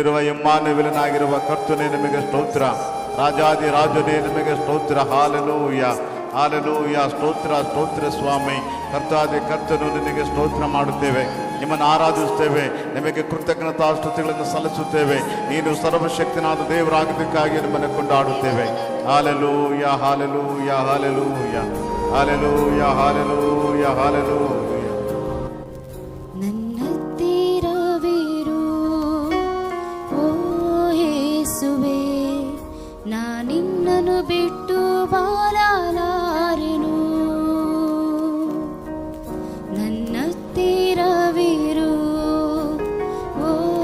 ಇರುವ ಎಮ್ಮಾನವಿಲನಾಗಿರುವ ಕರ್ತನೇ ನಿಮಗೆ ಸ್ತೋತ್ರ. ರಾಜಾದಿ ರಾಜನೇ ನಿಮಗೆ ಸ್ತೋತ್ರ. ಹಾಲಲೂಯ ಹಾಲಲೂಯ, ಸ್ತೋತ್ರ ಸ್ತೋತ್ರ ಸ್ವಾಮಿ. ಕರ್ತಾದಿ ಕರ್ತನು ನಿನಗೆ ಸ್ತೋತ್ರ ಮಾಡುತ್ತೇವೆ. ನಿಮ್ಮನ್ನು ಆರಾಧಿಸುತ್ತೇವೆ. ನಿಮಗೆ ಕೃತಜ್ಞತಾ ಸ್ತುತಿಗಳನ್ನು ಸಲ್ಲಿಸುತ್ತೇವೆ. ನೀನು ಸರ್ವಶಕ್ತನಾದ ದೇವರಾಗದಕ್ಕಾಗಿ ನಿಮ್ಮನ್ನು ಕೊಂಡಾಡುತ್ತೇವೆ. Hallelujah hallelujah hallelujah. Hallelujah hallelujah hallelujah. ಬಿಟ್ಟು ಬಾಲಾಲಾರೆನು? ನನ್ನತ್ತಿರವಿರು ಓ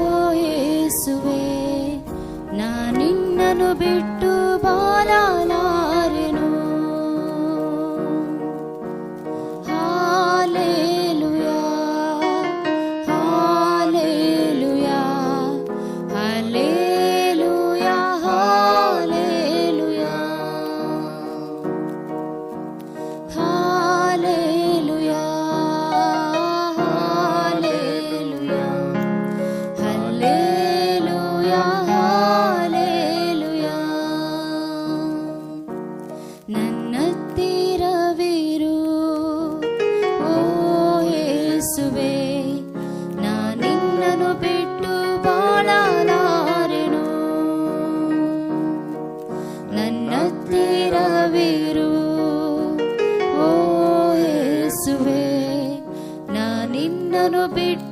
ನಾನು ನಾನಿನ್ನನು ಬಿಟ್ಟು ಬಲವಿರು ಓ ಯೇಸುವೆ ನಾನಿನ್ನನು ಬಿಟ್ಟು